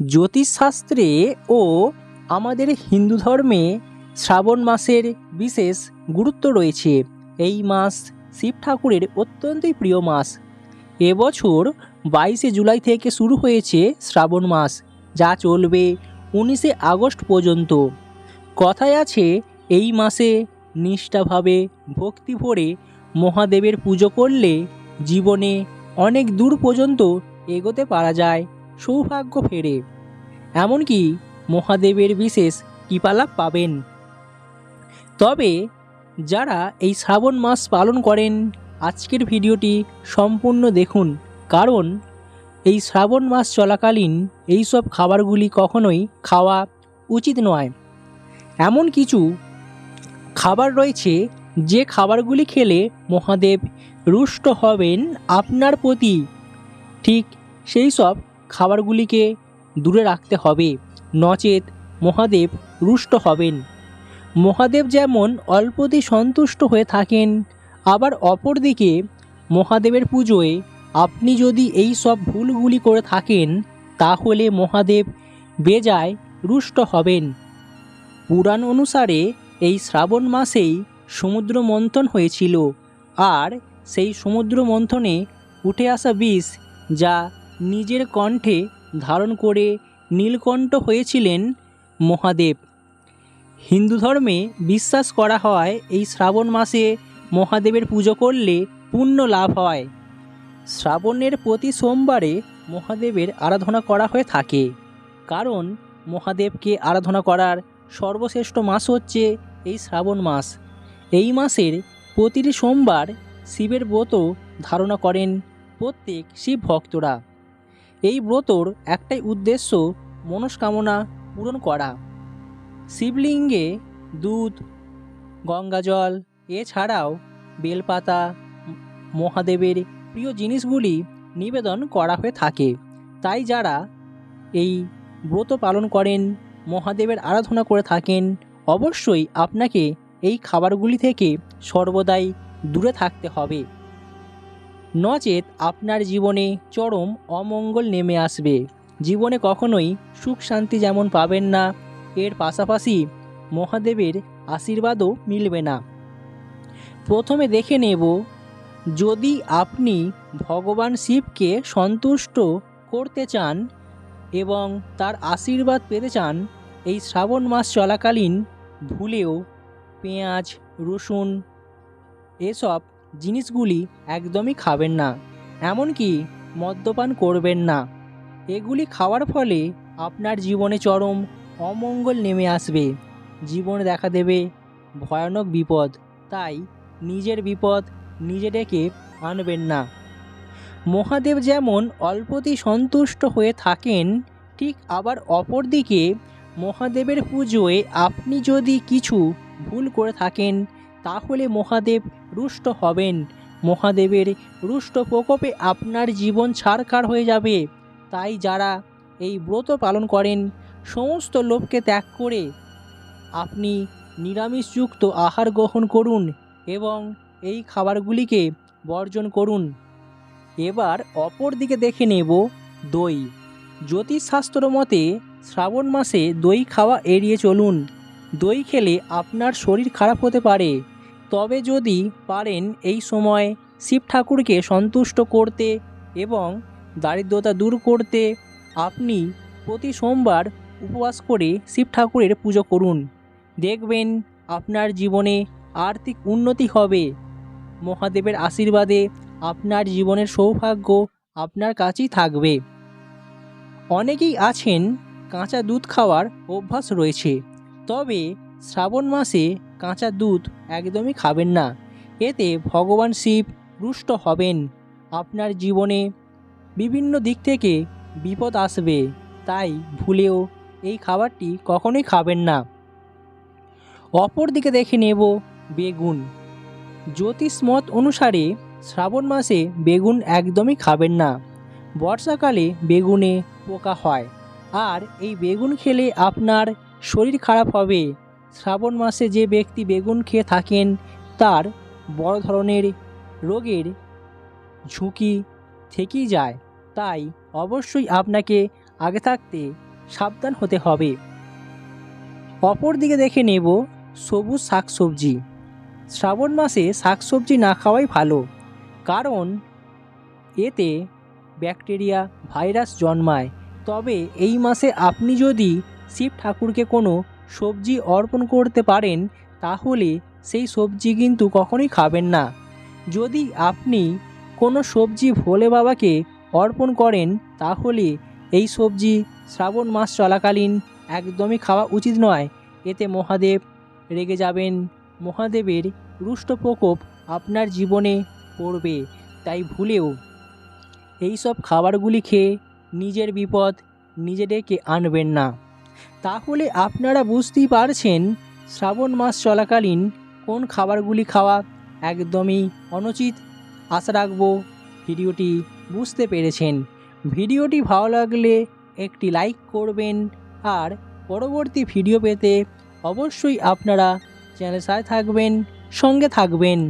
জ্যোতিষশাস্ত্রে ও আমাদের হিন্দু ধর্মে শ্রাবণ মাসের বিশেষ গুরুত্ব রয়েছে। এই মাস শিব ঠাকুরের অত্যন্তই প্রিয় মাস। এবছর বাইশে জুলাই থেকে শুরু হয়েছে শ্রাবণ মাস, যা চলবে উনিশে আগস্ট পর্যন্ত। কথায় আছে, এই মাসে নিষ্ঠাভাবে ভক্তি ভরে মহাদেবের পুজো করলে জীবনে অনেক দূর পর্যন্ত এগোতে পারা যায়। সৌভাগ্য ফেরে। এমনকি মহাদেবের বিশেষ কৃপালাভ পাবেন। তবে যারা এই শ্রাবণ মাস পালন করেন, আজকের ভিডিওটি সম্পূর্ণ দেখুন। কারণ এই শ্রাবণ মাস চলাকালীন এই সব খাবারগুলি কখনোই খাওয়া উচিত নয়। এমন কিছু খাবার রয়েছে যে খাবারগুলি খেলে মহাদেব রুষ্ট হবেন আপনার প্রতি। ঠিক সেই সব খাবারগুলিকে দূরে রাখতে হবে। নচেত মহাদেব রুষ্ট হবেন। মহাদেব যেমন অল্পতেই সন্তুষ্ট হয়ে থাকেন, আবার অপরদিকে মহাদেবের পুজোয় আপনি যদি এই সব ভুলগুলি করে থাকেন, তাহলে মহাদেব বেজায় রুষ্ট হবেন। পুরাণ অনুসারে এই শ্রাবণ মাসেই সমুদ্র মন্থন হয়েছিল, আর সেই সমুদ্র মন্থনে উঠে আসা বিষ যা নিজের কণ্ঠে ধারণ করে নীলকণ্ঠ হয়েছিলেন মহাদেব। হিন্দু ধর্মে বিশ্বাস করা হয়, এই শ্রাবণ মাসে মহাদেবের পুজো করলে পুণ্য লাভ হয়। শ্রাবণের প্রতি সোমবারে মহাদেবের আরাধনা করা হয়ে থাকে। কারণ মহাদেবকে আরাধনা করার সর্বশ্রেষ্ঠ মাস হচ্ছে এই শ্রাবণ মাস। এই মাসের প্রতিটি সোমবার শিবের ব্রত ধারণা করেন প্রত্যেক শিব ভক্তরা এই ব্রতর একটাই উদ্দেশ্য মনস্কামনা পূরণ করা। শিবলিঙ্গে দুধ গঙ্গাজল এছাড়াও বেলপাতা, মহাদেবের প্রিয় জিনিসগুলি নিবেদন করা হয়ে থাকে। তাই যারা এই ব্রত পালন করেন, মহাদেবের আরাধনা করে থাকেন, অবশ্যই আপনাকে এই খাবারগুলি থেকে সর্বদাই দূরে থাকতে হবে। নচেত আপনার জীবনে চরম অমঙ্গল নেমে আসবে। জীবনে কখনোই সুখ শান্তি যেমন পাবেন না, এর পাশাপাশি মহাদেবের আশীর্বাদও মিলবে না। প্রথমে দেখে নেব, যদি আপনি ভগবান শিবকে সন্তুষ্ট করতে চান এবং তার আশীর্বাদ পেতে চান, এই শ্রাবণ মাস চলাকালীন ভুলেও পেঁয়াজ, রসুন এসব জিনিসগুলি একদমই খাবেন না, এমনকি মদ্যপান করবেন না। এগুলি খাওয়ার ফলে আপনার জীবনে চরম অমঙ্গল নেমে আসবে। জীবনে দেখা দেবে ভয়ানক বিপদ, তাই নিজের বিপদ নিজে ডেকে আনবেন না। মহাদেব যেমন অল্পতেই সন্তুষ্ট হয়ে থাকেন, ঠিক আবার অপরদিকে মহাদেবের পুজোয় আপনি যদি কিছু ভুল করে থাকেন, তাহলে মহাদেব রুষ্ট হবেন। মহাদেবের রুষ্ট প্রকোপে আপনার জীবন ছাড়খাড় হয়ে যাবে। তাই যারা এই ব্রত পালন করেন, সমস্ত লোভকে ত্যাগ করে আপনি নিরামিষযুক্ত আহার গ্রহণ করুন এবং এই খাবারগুলিকে বর্জন করুন। এবার অপর দিকে দেখে নেব দই। জ্যোতিষশাস্ত্র মতে শ্রাবণ মাসে দই খাওয়া এড়িয়ে চলুন। দই খেলে আপনার শরীর খারাপ হতে পারে। তবে যদি পারেন এই সময় শিব ঠাকুরকে সন্তুষ্ট করতে এবং দারিদ্রতা দূর করতে, আপনি প্রতি সোমবার উপবাস করে শিব ঠাকুরের পুজো করুন। দেখবেন আপনার জীবনে আর্থিক উন্নতি হবে। মহাদেবের আশীর্বাদে আপনার জীবনের সৌভাগ্য আপনার কাছেই থাকবে। অনেকেই আছেন কাঁচা দুধ খাওয়ার অভ্যাস রয়েছে। তবে শ্রাবণ মাসে কাঁচা দুধ একদমই খাবেন না। এতে ভগবান শিব রুষ্ট হবেন। আপনার জীবনে বিভিন্ন দিক থেকে বিপদ আসবে, তাই ভুলেও এই খাবারটি কখনোই খাবেন না। অপর দিকে দেখে নেব বেগুন। জ্যোতিষ মত অনুসারে শ্রাবণ মাসে বেগুন একদমই খাবেন না। বর্ষাকালে বেগুনে পোকা হয়। আর এই বেগুন খেলে আপনার শরীর খারাপ হবে। শ্রাবণ মাসে যে ব্যক্তি বেগুন খেয়ে থাকেন, তার বড় ধরনের রোগের ঝুঁকি থেকেই যায়। তাই অবশ্যই আপনাকে আগে থাকতে সাবধান হতে হবে। অপর দিকে দেখে নেব সবুজ শাকসবজি। শ্রাবণ মাসে শাকসবজি না খাওয়াই ভালো, কারণ এতে ব্যাকটেরিয়া, ভাইরাস জন্মায়। তবে এই মাসে আপনি যদি শিব ঠাকুরকে কোনো সবজি অর্পণ করতে পারেন, তাহলে সেই সবজি কিন্তু কখনোই খাবেন না। যদি আপনি কোনো সবজি ভোলে বাবাকে অর্পণ করেন, তাহলে এই সবজি শ্রাবণ মাস চলাকালীন একদমই খাওয়া উচিত নয়। এতে মহাদেব রেগে যাবেন। মহাদেবের রুষ্ট প্রকোপ আপনার জীবনে পড়বে। তাই ভুলেও এই সব খাবারগুলি খেয়ে নিজের বিপদ নিজে ডেকে আনবেন না। তাহলে আপনারা বুঝতেই পারছেন শ্রাবণ মাস চলাকালীন কোন খাবারগুলি খাওয়া একদমই অনুচিত। আশা রাখব ভিডিওটি বুঝতে পেরেছেন। ভিডিওটি ভালো লাগলে একটি লাইক করবেন আর পরবর্তী ভিডিও পেতে অবশ্যই আপনারা চ্যানেল সাথে থাকবেন, সঙ্গে থাকবেন।